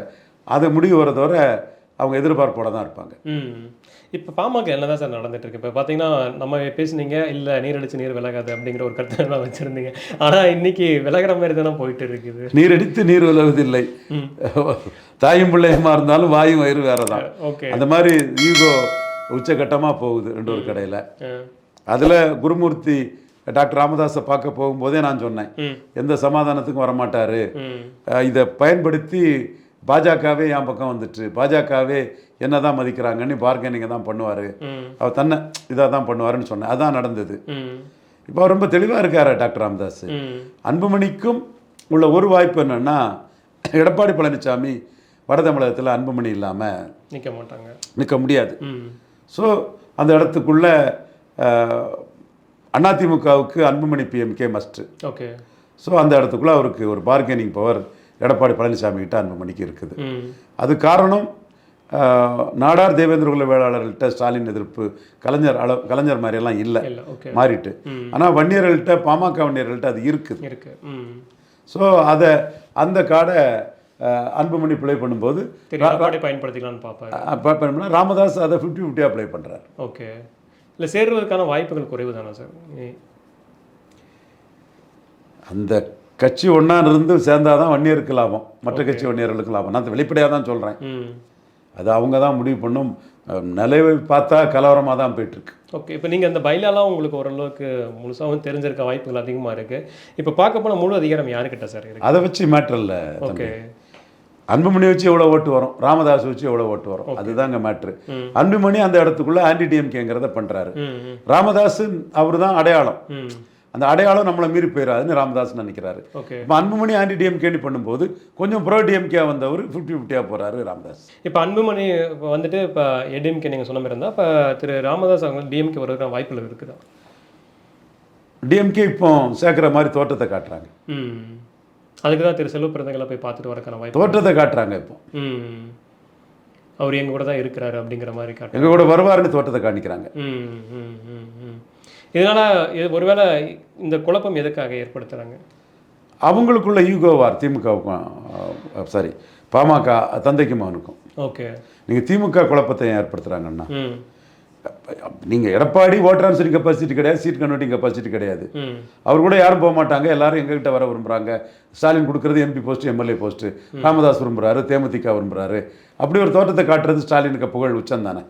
Speaker 2: அது முடிவு வரை அவங்க எதிர்பார்ப்போட தான் இருப்பாங்க.
Speaker 1: இப்போ பாமக என்னதான் சார் நடந்துட்டு இருக்கு இப்போ பார்த்தீங்கன்னா நம்ம பேசுனீங்க இல்லை நீர் நீர் விலகாது அப்படிங்கிற ஒரு கருத்தை எல்லாம் வச்சிருந்தீங்க. ஆனால் இன்னைக்கு விலகிற மாதிரி தானே போயிட்டு இருக்குது
Speaker 2: நீர் அடித்து நீர் விலகுவதில்லை. தாயும் பிள்ளையுமா இருந்தாலும் வாயும் வயிறு வேற தான்
Speaker 1: ஓகே.
Speaker 2: அந்த மாதிரி ஈகோ உச்சகட்டமாக போகுது ரெண்டு ஒரு கடையில். அதில் குருமூர்த்தி டாக்டர் ராமதாஸை பார்க்க போகும்போதே நான் சொன்னேன். எந்த சமாதானத்துக்கும் வரமாட்டார். இதை பயன்படுத்தி பாஜகவே என் பக்கம் வந்துட்டு பாஜகவே என்ன தான் மதிக்கிறாங்கன்னு பார்கெனிங்கை தான் பண்ணுவார். அவர் தன்னை இதாக தான் பண்ணுவாருன்னு சொன்னேன். அதான் நடந்தது. இப்போ அவர் ரொம்ப தெளிவாக இருக்காரு டாக்டர் ராமதாஸ்? அன்புமணிக்கும் உள்ள ஒரு வாய்ப்பு என்னன்னா எடப்பாடி பழனிசாமி வட தமிழகத்தில் அன்புமணி இல்லாமல்
Speaker 1: நிற்க மாட்டாங்க.
Speaker 2: நிற்க முடியாது. ஸோ அந்த இடத்துக்குள்ள அதிமுகவுக்கு Anbumani PMK must
Speaker 1: okay
Speaker 2: so அந்த இடத்துக்குள்ள அவருக்கு ஒரு பார்கெனிங் பவர் எடப்பாடி பழனிசாமி கிட்ட அன்புமணிக்கு இருக்குது. அது காரணம் நாடார் தேவேந்திர குல வேளாளர்கள்ட்ட ஸ்டாலின் எதிர்ப்பு கலைஞர் அள கலைஞர் மாதிரியெல்லாம் இல்லை. மாறிட்டு. ஆனால் வன்னியர்கள்ட்ட பாமக வன்னியர்கள்ட்ட அது இருக்குது ஸோ அதை அந்த அஹ், அன்புமணி ப்ளே பண்ணும்போது
Speaker 1: பயன்படுத்திக்கலாம்னு
Speaker 2: பண்ணோம்னா ராமதாஸ் அதை ஃபிஃப்டி ஃபிஃப்டியாக ப்ளே பண்ணுறாரு
Speaker 1: ஓகே இல்லை சேருவதற்கான வாய்ப்புகள் குறைவு தானே சார்
Speaker 2: அந்த கட்சி ஒன்றா இருந்து சேர்ந்தாதான் வன்னியருக்கு லாபம். மற்ற கட்சி வன்னியர்களுக்கு லாபம். நான் வெளிப்படையாக தான் சொல்கிறேன் அது அவங்க தான் முடிவு பண்ணும். நிலைவை பார்த்தா கலவரமாக தான் போயிட்டுருக்கு.
Speaker 1: ஓகே. இப்போ நீங்கள் அந்த பைலாலாம் உங்களுக்கு ஓரளவுக்கு முழுசாகவும் தெரிஞ்சிருக்க வாய்ப்புகள் அதிகமாக இருக்குது இப்போ பார்க்க போனால் முழு அதிகாரம் யாருக்கிட்ட சார்
Speaker 2: அதை வச்சு மேட்டர் இல்லை
Speaker 1: ஓகே.
Speaker 2: அன்புமணி வச்சு எவ்வளோ ஓட்டு வரும்? ராமதாஸ் வச்சு எவ்வளோ ஓட்டு வரும்? அதுதாங்க மேட்ரு. அன்புமணி அந்த இடத்துக்குள்ள ஆன்டி டிஎம்கேங்கிறத பண்ணுறாரு ராமதாஸ் அவர் தான் அடையாளம். அந்த அடையாளம் நம்மளை மீறி போயிடாதுன்னு ராமதாஸ் நினைக்கிறாரு. இப்போ அன்புமணி ஆன்டி டிஎம்கேன்னு பண்ணும்போது கொஞ்சம் ப்ரோ டிஎம்கே வந்தவர் ஃபிஃப்டி ஃபிஃப்டியாக போகிறாரு ராமதாஸ்.
Speaker 1: இப்போ அன்புமணி இப்போ வந்துட்டு இப்போ ஏடிஎம்கே நீங்கள் சொன்ன மாதிரி இருந்தால் இப்போ திரு ராமதாஸ் அவங்க டிஎம்கே வருவதற்கான வாய்ப்புகள் இருக்குதா?
Speaker 2: டிஎம்கே இப்போ சேர்க்குற மாதிரி தோட்டத்தை காட்டுறாங்க.
Speaker 1: அதுக்கு தான் திரு செல்வ பிறந்தங்களை போய் பார்த்துட்டு வரக்கான வாய்ப்பு
Speaker 2: தோற்றத்தை காட்டுறாங்க இப்போ.
Speaker 1: ம். அவர் எங்க கூட தான் இருக்கிறாரு அப்படிங்கிற மாதிரி காட்டு
Speaker 2: எங்க கூட வருவாருன்னு தோட்டத்தை காணிக்கிறாங்க.
Speaker 1: ம் ம் ம் ம் இதனால இது ஒருவேளை இந்த குழப்பம் எதுக்காக ஏற்படுத்துறாங்க?
Speaker 2: அவங்களுக்குள்ள ஈகோ வார் திமுகவுக்கும் சாரி பாமக தந்தைக்கு மகனுக்கும்.
Speaker 1: ஓகே.
Speaker 2: நீங்கள் திமுக குழப்பத்தை ஏற்படுத்துகிறாங்கன்னா நீங்கள் எடப்பாடி ஓட்டர் ட்ரான்ஸ்ஃபரிங் கெப்பாசிட்டி கிடையாது சீட் கன்வெர்ட்டிங் கெப்பாசிட்டி கிடையாது. அவர் கூட யாரும் போக மாட்டாங்க எல்லாரும் எங்ககிட்ட வர விரும்புகிறாங்க ஸ்டாலின் கொடுக்குறது MP post MLA post Ramadoss விரும்புறாரு தேமுதிக விரும்புறாரு. அப்படி ஒரு தோட்டத்தை காட்டுறது ஸ்டாலினுக்கு புகழ் உச்சம் தானே.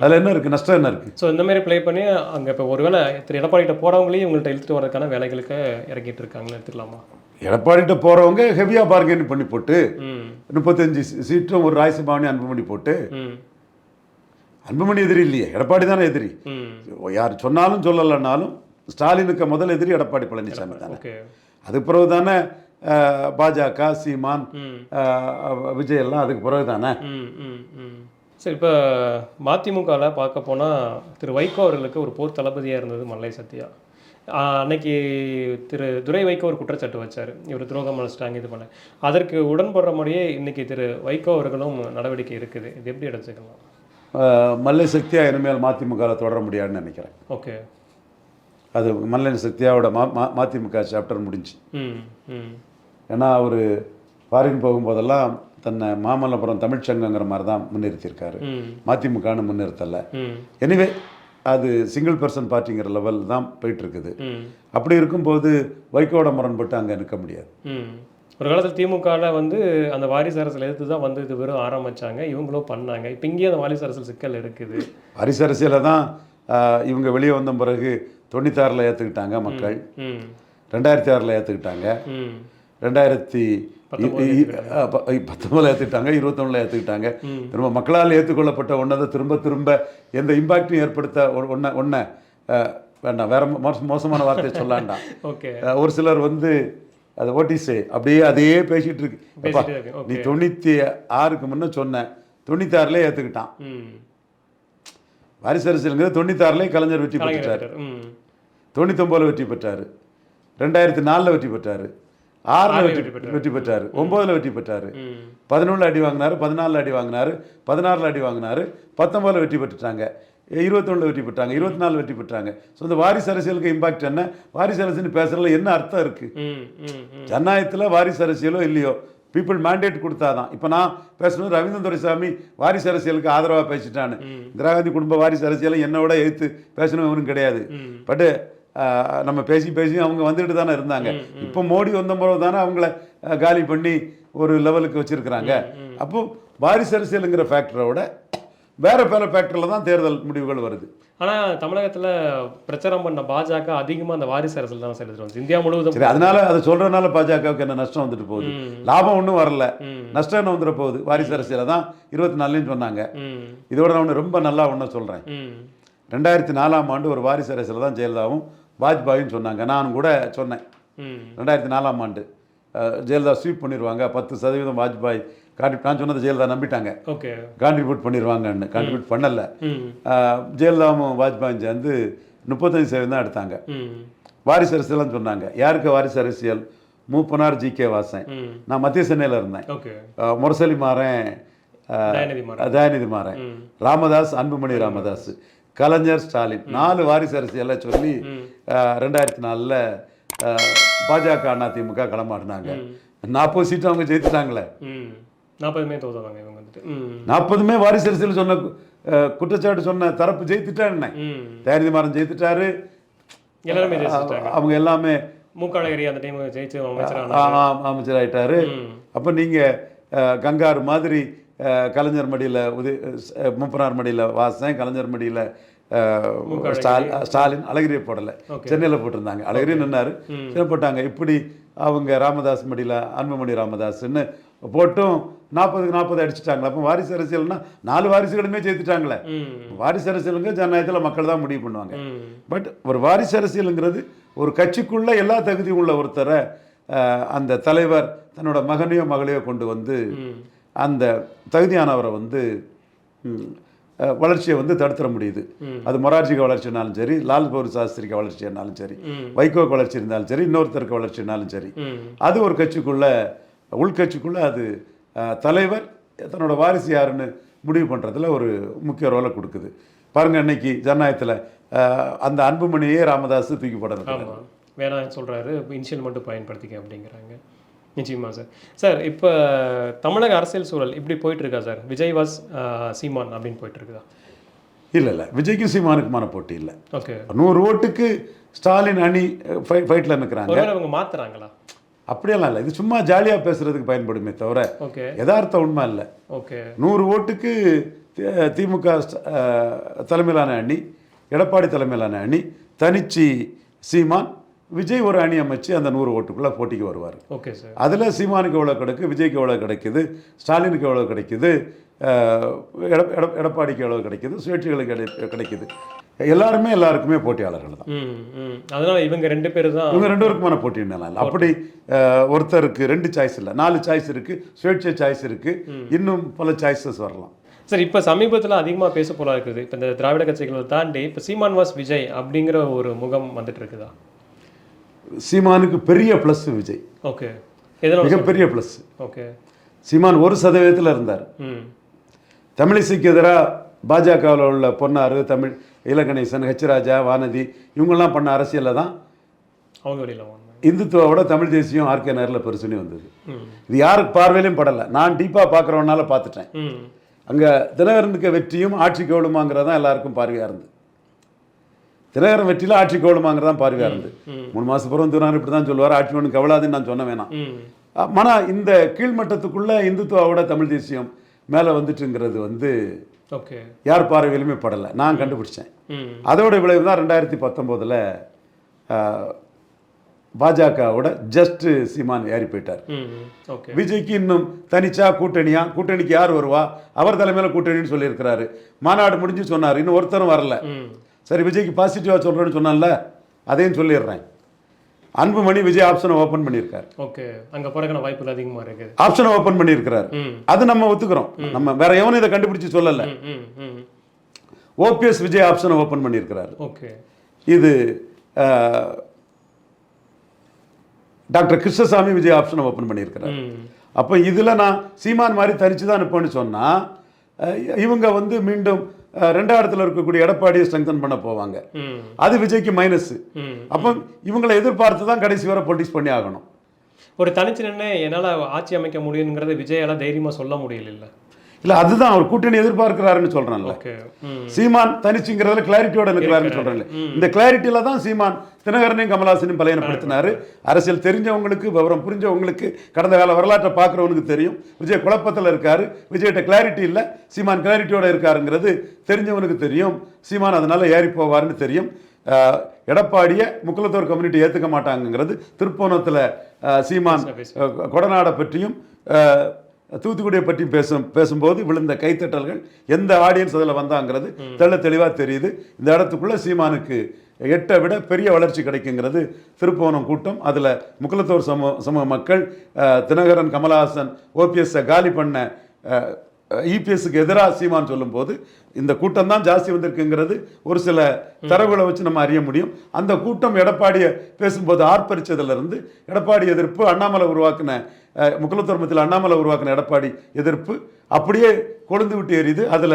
Speaker 2: அதில் என்ன இருக்குது நஷ்டம் என்ன இருக்குது
Speaker 1: ஸோ இந்த மாதிரி ப்ளே பண்ணி அங்கே இப்போ ஒருவேளை திரு எடப்பாடி கிட்ட போகிறவங்களையும் இவங்கள்ட்ட இழுத்துட்டு வரதுக்கான வேலைகளுக்கு இறக்கிட்டு இருக்காங்கன்னு எடுத்துக்கலாமா?
Speaker 2: எடப்பாடிகிட்ட போகிறவங்க ஹெவியாக பார்கெயின் பண்ணி போட்டு முப்பத்தஞ்சு சீட்டும் ஒரு ராஜ்யசபாவையும் அன்புமணி போட்டு
Speaker 1: ம்.
Speaker 2: அன்புமணி எதிரி இல்லையே எடப்பாடி தானே எதிரி. யார் சொன்னாலும் சொல்லலைன்னாலும் ஸ்டாலினுக்கு முதல் எதிரி எடப்பாடி பழனிசாமி தானே. அதுக்கு பிறகு தானே பாஜக சீமான் விஜய் எல்லாம் அதுக்கு பிறகு தானே.
Speaker 1: சரி இப்போ மதிமுகவில் பார்க்க போனால் திரு வைகோ அவர்களுக்கு ஒரு போர் தளபதியாக இருந்தது மல்லை சத்யா. அன்னைக்கு திரு துரை வைகோ ஒரு குற்றச்சாட்டு வச்சார். இவர் துரோகம் அழைச்சிட்டாங்க இது பண்ண. அதற்கு உடன்படுற மாதிரியே இன்னைக்கு திரு வைகோ அவர்களும் நடவடிக்கை இருக்குது. இது எப்படி எடுத்துக்கலாம்?
Speaker 2: அஹ், மல்லை சக்தியா இனிமேல் மதிமுகவில் தொடர முடியாதுன்னு நினைக்கிறேன்.
Speaker 1: ஓகே.
Speaker 2: அது மல்லை சக்தியாவோட மா மா- மதிமுக சாப்டர் முடிஞ்சு. ஏன்னா அவர் ஃபாரின் போகும்போதெல்லாம் தன்னை மாமல்லபுரம் தமிழ்ச்சங்கங்கிற மாதிரி தான் முன்னிறுத்தியிருக்காரு மதிமுகன்னு முன்னிறுத்தலை. எனிவே அது சிங்கிள் பர்சன் பார்ட்டிங்கிற லெவல் தான் போயிட்டு இருக்குது.
Speaker 1: ம்.
Speaker 2: அப்படி இருக்கும்போது வைகோட முரண்பட்டு அங்கே நிற்க முடியாது.
Speaker 1: ஒரு காலத்தில் திமுகவில் வந்து அந்த வாரிசு அரசியல் எதிர்த்து தான் வந்து இது வெறும் ஆரம்பிச்சாங்க. இவங்களும் பண்ணாங்க. இப்போ இங்கேயே அந்த வாரிசு அரசியல் சிக்கல் இருக்குது.
Speaker 2: வாரிசு அரசியலில் தான் இவங்க வெளியே வந்த பிறகு தொண்ணூத்தாறில் ஏற்றுக்கிட்டாங்க மக்கள். ரெண்டாயிரத்தி ஆறில் ஏற்றுக்கிட்டாங்க ரெண்டாயிரத்தி பத்தொம்பதில் ஏற்றுக்கிட்டாங்க இருபத்தொன்னில் ஏற்றுக்கிட்டாங்க திரும்ப மக்களால் ஏற்றுக்கொள்ளப்பட்ட ஒன்றை திரும்ப திரும்ப எந்த இம்பாக்டையும் ஏற்படுத்த ஒன்றை ஒன்றை வேண்டாம். வேற மோச மோசமான வார்த்தையை [laughs] சொல்லாண்டாம். ஒரு சிலர் வந்து அது ஓட்டிஸே அப்படியே அதையே பேசிட்டு இருக்கு. நீ தொண்ணூற்றி ஆறுக்கு முன்ன சொன்ன தொண்ணூத்தாறுல ஏற்றுக்கிட்டான்
Speaker 1: ம்.
Speaker 2: வாரிசு அரசியலுங்கிறது தொண்ணூத்தாறுலேயே கலைஞர் வெற்றி.
Speaker 1: ம்.
Speaker 2: தொண்ணூத்தொம்பதில் வெற்றி பெற்றார். ரெண்டாயிரத்தி நாலில் வெற்றி பெற்றார். ஆறில் வெற்றி
Speaker 1: வெற்றி பெற்றாரு.
Speaker 2: பெற்றார். ஒம்போதில் வெற்றி பெற்றார். பதினொன்றில் அடி வாங்கினாரு பதினாலில் அடி வாங்கினாரு பதினாறில் அடி வாங்கினாரு பத்தொம்பதில் வெற்றி பெற்றுட்டாங்க. இருபத்தொன்னு வெற்றி பெற்றாங்க இருபத்தி நாலு வெற்றி பெற்றாங்க. ஸோ இந்த வாரிசு அரசியலுக்கு இம்பாக்ட் என்ன? வாரிசு அரசியல் பேசுறதுல என்ன அர்த்தம் இருக்கு? ஜனநாயகத்தில் வாரிசு அரசியலோ இல்லையோ பீப்புள் மேண்டேட் கொடுத்தாதான். இப்போ நான் பேசணும் ரவீந்திரன் துரைசாமி வாரிசு அரசியலுக்கு ஆதரவாக பேசிட்டான்னு. இந்திரா காந்தி குடும்ப வாரிசு அரசியலை என்னோட எதிர்த்து பேசணும் இவனும் கிடையாது. பட்டு நம்ம பேசி பேசி அவங்க வந்துட்டு தானே இருந்தாங்க. இப்போ மோடி வந்த முறை தானே அவங்கள காலி பண்ணி ஒரு லெவலுக்கு வச்சிருக்கிறாங்க. அப்போ வாரிசு அரசியலுங்கிற ஃபேக்டரோட வேற பல ஃபேக்டரில் தான் தேர்தல் முடிவுகள் வருது.
Speaker 1: ஆனா தமிழகத்துல பிரச்சாரம் பண்ண பாஜக அதிகமா அந்த வாரிசு அரசியல் தான் வந்து இந்தியா முழுவதும்
Speaker 2: சரி அதனால அதை சொல்றதுனால பாஜகவுக்கு என்ன நஷ்டம் வந்துட்டு போகுது? லாபம் ஒன்றும் வரல. நஷ்டம் என்ன வந்துட போகுது? வாரிசு அரசியலை தான் இருபத்தி நாலுன்னு சொன்னாங்க இதோட நான் ஒன்று ரொம்ப நல்லா ஒன்று சொல்கிறேன் ரெண்டாயிரத்தி நாலாம் ஆண்டு ஒரு வாரிசு அரசியலை தான் ஜெயலலிதாவும் வாஜ்பாயும் சொன்னாங்க. நான் கூட சொன்னேன். ரெண்டாயிரத்தி நாலாம் ஆண்டு ஜெயலலிதா ஸ்வீப் பண்ணிடுவாங்க பத்து சதவீதம் வாஜ்பாய் கான்ட்ரி நான் சொன்னதை ஜெயலலிதா நம்பிட்டாங்க.
Speaker 1: ஓகே
Speaker 2: கான்ட்ரிபியூட் பண்ணிடுவாங்கன்னு கான்ட்ரிபியூட் பண்ணல. ஜெயலலிதாவும் வாஜ்பாயும் சேர்ந்து முப்பத்தஞ்சு சதவீதம் தான் எடுத்தாங்க. வாரிசு அரசியல்னு சொன்னாங்க. யாருக்கு வாரிசு அரசியல்? Moopanar G K Vasan. நான் மத்திய சென்னையில் இருந்தேன். முரசொலி மாறேன்
Speaker 1: தயாநிதி மாறன்.
Speaker 2: ராமதாஸ் அன்புமணி ராமதாஸ் கலைஞர் ஸ்டாலின். நாலு வாரிசு அரசியலை சொல்லி ரெண்டாயிரத்தி நாலில் பாஜக அதிமுக களமாடினாங்க. நாற்பது சீட்டு அவங்க ஜெயித்துட்டாங்களே.
Speaker 1: நாற்பதுமே தோதாங்க இவங்க வந்துட்டு.
Speaker 2: நாற்பதுமே வாரிசு அரசியல் சொன்ன குற்றச்சாட்டு சொன்ன தரப்பு ஜெயித்துட்டான்னு
Speaker 1: ம்.
Speaker 2: தயாநிதி மாறன் ஜெயித்துட்டாரு.
Speaker 1: எல்லாருமே ஜெயிச்சிட்டாங்க.
Speaker 2: அவங்க எல்லாமே
Speaker 1: மூக்காளகிரி அந்த டைம் ஜெயிச்சு
Speaker 2: ஆ- அமைச்சர் ஆயிட்டாரு அப்போ நீங்கள் கங்காரு மாதிரி கலைஞர் மடியில் உதய மூப்பனார் மடியில் வாசன் கலைஞர் மடியில் ஸ்டாலின் அழகிரியை போடலை. சென்னையில் போட்டிருந்தாங்க. அழகிரி நின்னாரு. சரி போட்டாங்க. இப்படி அவங்க ராமதாஸ் மடியில் அன்புமணி ராமதாஸ்ன்னு போட்டும் நாற்பதுக்கு நாற்பது அடிச்சிட்டாங்களா. அப்போ வாரிசு அரசியல்னா நாலு வாரிசுகளுமே ஜெயித்துட்டாங்களே.
Speaker 1: ம்.
Speaker 2: வாரிசு அரசியலுங்க ஜனநாயகத்தில் மக்கள் தான் முடிவு பண்ணுவாங்க. பட் ஒரு வாரிசு அரசியலுங்கிறது ஒரு கட்சிக்குள்ள எல்லா தகுதியும் உள்ள ஒருத்தரை அந்த தலைவர் தன்னோட மகனையோ மகளையோ கொண்டு வந்து அந்த தகுதியானவரை வந்து வளர்ச்சியை வந்து தடுத்துட முடியுது. அது மொரார்ஜிக்கு வளர்ச்சினாலும் சரி லால் பகதூர் சாஸ்திரிக்கு வளர்ச்சினாலும் சரி வைகோக்கு வளர்ச்சி இருந்தாலும் சரி இன்னொருத்தருக்கு வளர்ச்சினாலும் சரி. அது ஒரு கட்சிக்குள்ள உள்கட்சிக்குள்ள அது தலைவர் தன்னோட வாரிசு யாருன்னு முடிவு பண்ணுறதுல ஒரு முக்கிய ரோலை கொடுக்குது. பாருங்க இன்னைக்கு ஜனநாயகத்தில் அந்த அன்புமணியே ராமதாஸ் தூக்கி போட வைக்கிறாரு.
Speaker 1: ஆமாம் வேணாம் சொல்கிறாரு இனிஷியல் மட்டும் பயன்படுத்திக்க அப்படிங்கிறாங்க. நிச்சயமா சார். சார் இப்போ தமிழக அரசியல் சூழல் இப்படி போயிட்டு இருக்கா சார்? விஜய் வாஸ் சீமான் அப்படின்னு போயிட்டு இருக்குதா
Speaker 2: இல்லை இல்லை. விஜய்க்கும் சீமானுக்குமான போட்டி இல்லை.
Speaker 1: ஓகே.
Speaker 2: நூறு ஓட்டுக்கு ஸ்டாலின் அணி ஃபைட்டில் நிற்கிறாங்க
Speaker 1: அவங்க மாத்துறாங்களா?
Speaker 2: அப்படியெல்லாம் இல்லை. இது சும்மா ஜாலியாக பேசுறதுக்கு பயன்படுமே தவிர யதார்த்த உண்மை இல்லை.
Speaker 1: ஓகே.
Speaker 2: நூறு ஓட்டுக்கு திமுக தலைமையிலான அணி எடப்பாடி தலைமையிலான அணி தனிச்சி சீமான் விஜய் ஒரு அணி அமைச்சு அந்த நூறு ஓட்டுக்குள்ளே போட்டிக்கு வருவார்.
Speaker 1: Okay sir.
Speaker 2: அதில் சீமானுக்கு எவ்வளோ கிடைக்கு விஜய்க்கு எவ்வளோ கிடைக்குது ஸ்டாலினுக்கு எவ்வளோ கிடைக்குது எடப்பாடிக்கு எவ்வளோ கிடைக்குது சுயேட்சைகளுக்கு கிடை- கிடைக்குது. எல்லாருமே எல்லாருக்குமே போட்டியாளர்கள் தான்.
Speaker 1: அதனால இவங்க ரெண்டு பேர் தான்
Speaker 2: இவங்க ரெண்டு பேருக்குமான போட்டி இல்லை? அப்படி ஒருத்தருக்கு ரெண்டு சாய்ஸ் இல்லை நாலு சாய்ஸ் இருக்குது சுயேட்சை சாய்ஸ் இருக்குது இன்னும் பல சாய்ஸஸ் வரலாம்.
Speaker 1: சார் இப்போ சமீபத்தில் அதிகமாக பேச போல இருக்குது இப்போ இந்த திராவிட கட்சிகளை தாண்டி இப்போ சீமான் வாஸ் விஜய் அப்படிங்கிற ஒரு முகம் வந்துட்டு இருக்குதா?
Speaker 2: சீமானுக்கு பெரிய ப்ளஸ் விஜய்.
Speaker 1: ஓகே
Speaker 2: மிகப்பெரிய ப்ளஸ்
Speaker 1: ஓகே
Speaker 2: சீமான் ஒரு சதவீதத்தில் இருந்தார். தமிழிசைக்கு எதிராக பாஜகவில் உள்ள பொன்னாறு தமிழ் இலகணேசன் ஹெச் ராஜா வானதி இவங்கெல்லாம் பண்ண அரசியலில் தான்
Speaker 1: அவங்க வெளியில்
Speaker 2: இந்துத்துவோட தமிழ் தேசியம் ஆர்கே நேரில் பெருசுன்னு வந்தது. இது யாருக்கு பார்வையிலையும் படலை. நான் டீப்பாக பார்க்குறவனால பார்த்துட்டேன். அங்கே தினகரனுக்கு வெற்றியும் ஆட்சி கவுளுமாங்கிறது தான் எல்லாருக்கும் பார்வையாக இருந்து தினகரன் வெற்றியில் ஆட்சி கவுளுமாங்கிறது தான் பார்வையாக இருந்து. மூணு மாதம் பிறகு தினகரன் இப்படி தான் சொல்லுவார். ஆட்சி ஒன்று கவலாதுன்னு நான் சொன்ன வேணாம். ஆனால் இந்த கீழ்மட்டத்துக்குள்ள இந்துத்துவாவோட தமிழ் தேசியம் மேலே வந்துட்டுங்கிறது வந்து யார் பார்வையிலுமே படலை. நான் கண்டுபிடிச்சேன். அதோட விளைவு தான் ரெண்டாயிரத்தி பத்தொம்போதில் பாஜகவோட ஜஸ்ட் சீமான் ஏறி போயிட்டார். விஜய்க்கு இன்னும் தனிச்சா கூட்டணியா? கூட்டணிக்கு யார் வருவா? அவர் தலைமையில் கூட்டணின்னு சொல்லியிருக்கிறாரு. மாநாடு முடிஞ்சு சொன்னார். இன்னும் ஒருத்தரும் வரல. சரி விஜய்க்கு பாசிட்டிவாக சொல்கிறேன்னு சொன்னான்ல அதையும் சொல்லிடுறேன். அன்புமணி விஜய் ஆப்ஷனை ஓப்பன் பண்ணியிருக்காரு.
Speaker 1: ஓகே அங்கே போகிறக்கான வாய்ப்புகள் அதிகமாக இருக்குது.
Speaker 2: ஆப்ஷனை ஓப்பன் பண்ணியிருக்கிறாரு. அது நம்ம ஒத்துக்கிறோம். நம்ம வேற எவனும் இதை கண்டுபிடிச்சு சொல்லலை. ஓபிஎஸ் விஜய் ஆப்ஷனை ஓப்பன் பண்ணியிருக்கிறாரு.
Speaker 1: ஓகே.
Speaker 2: இது டாக்டர் கிருஷ்ணசாமி விஜய் ஆப்ஷனை ஓப்பன் பண்ணியிருக்கிறார். அப்போ இதில் நான் சீமான் மாதிரி தனிச்சு தான் நிற்பேன்னு சொன்னால் இவங்க வந்து மீண்டும் ரெண்டாவது இடத்துல இருக்கக்கூடிய எடப்பாடியை ஸ்ட்ரெங்தன் பண்ண போவாங்க. அது விஜய்க்கு மைனஸ் அப்போ இவங்களை எதிர்பார்த்து தான் கடைசி வரை பொலிட்டிக்ஸ் பண்ணி ஆகணும்.
Speaker 1: ஒரு தனிச்சு நின்று என்னால் ஆட்சி அமைக்க முடியுங்கிறத விஜயால தைரியமா சொல்ல முடியல
Speaker 2: இல்ல அதுதான் அவர் கூட்டணி எதிர்பார்க்கிறாருன்னு
Speaker 1: ம்.
Speaker 2: சீமான் தனிச்சுங்கிறதுல கிளாரிட்டியோட இருக்கிறாருன்னு சொல்றேன்ல இந்த கிளாரிட்டியில தான் சீமான் தினகரனையும் கமலாசனையும் பலையனப்படுத்தினாரு அரசியல் தெரிஞ்சவங்களுக்கு விவரம் புரிஞ்சவங்களுக்கு கடந்த கால வரலாற்றை பார்க்குறவனுக்கு தெரியும். விஜய் குழப்பத்தில் இருக்காரு. விஜய்கிட்ட கிளாரிட்டி இல்லை. சீமான் கிளாரிட்டியோட இருக்காருங்கிறது தெரிஞ்சவனுக்கு தெரியும். சீமான் அதனால ஏறி போவாருன்னு தெரியும். எடப்பாடியை முக்குலத்தோர் கம்யூனிட்டி ஏற்றுக்க மாட்டாங்கங்கிறது திருப்போணத்தில் சீமான் கொடநாடை பற்றியும் தூத்துக்குடியை பற்றி பேசும் பேசும்போது விழுந்த கைத்தட்டல்கள் எந்த ஆடியன்ஸ் அதில் வந்தாங்கிறது தெள்ள தெளிவாக தெரியுது. இந்த இடத்துக்குள்ள சீமானுக்கு எட்டை விட பெரிய வளர்ச்சி கிடைக்குங்கிறது திருப்போணம் கூட்டம். அதில் முக்குலத்தோர் சமூக சமூக மக்கள் தினகரன் கமலஹாசன் ஓபிஎஸ்ஸை காலி பண்ண இபிஎஸ்க்கு எதிராக சீமான் சொல்லும்போது இந்த கூட்டம் தான் ஜாஸ்தி வந்திருக்குங்கிறது ஒரு சில தரவுகளை வச்சு நம்ம அறிய முடியும். அந்த கூட்டம் எடப்பாடியை பேசும்போது ஆர்ப்பரிச்சதுலேருந்து எடப்பாடி எதிர்ப்பு அண்ணாமலை உருவாக்கின அஹ், அண்ணாமலை உருவாக்கின எடப்பாடி எதிர்ப்பு அப்படியே கொழுந்து விட்டு எரியுது. அதில்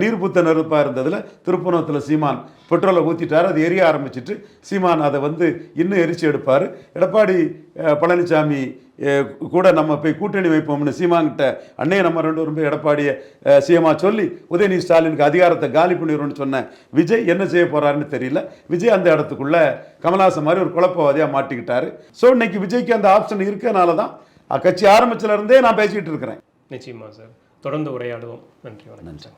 Speaker 2: நீர்புத்த நெருப்பாக இருந்ததில் திருப்பணத்தில் சீமான் பெட்ரோலை ஊற்றிட்டார் அது எரிய ஆரம்பிச்சிட்டு சீமான் அதை வந்து இன்னும் எரிச்சு எடுப்பார். எடப்பாடி பழனிசாமி கூட நம்ம போய் கூட்டணி வைப்போம்னு சீமான்கிட்ட அன்னைய நம்ம ரெண்டு பேரும் போய் எடப்பாடியை சீமா சொல்லி உதயநிதி ஸ்டாலினுக்கு அதிகாரத்தை காலி பண்ணிடுவோம்னு சொன்ன விஜய் என்ன செய்ய போகிறாருன்னு தெரியல. விஜய் அந்த இடத்துக்குள்ளே கமலாசன் மாதிரி ஒரு குழப்பவாதியாக மாட்டிக்கிட்டார். ஸோ இன்னைக்கு விஜய்க்கு அந்த ஆப்ஷன் இருக்கனால தான் கட்சி ஆரம்பிச்சதுல இருந்தே நான் பேசிக்கிட்டு இருக்கிறேன்.
Speaker 1: நிச்சயமா சார். தொடர்ந்து உரையாடுவோம். நன்றி வணக்கம்.
Speaker 2: நன்றி.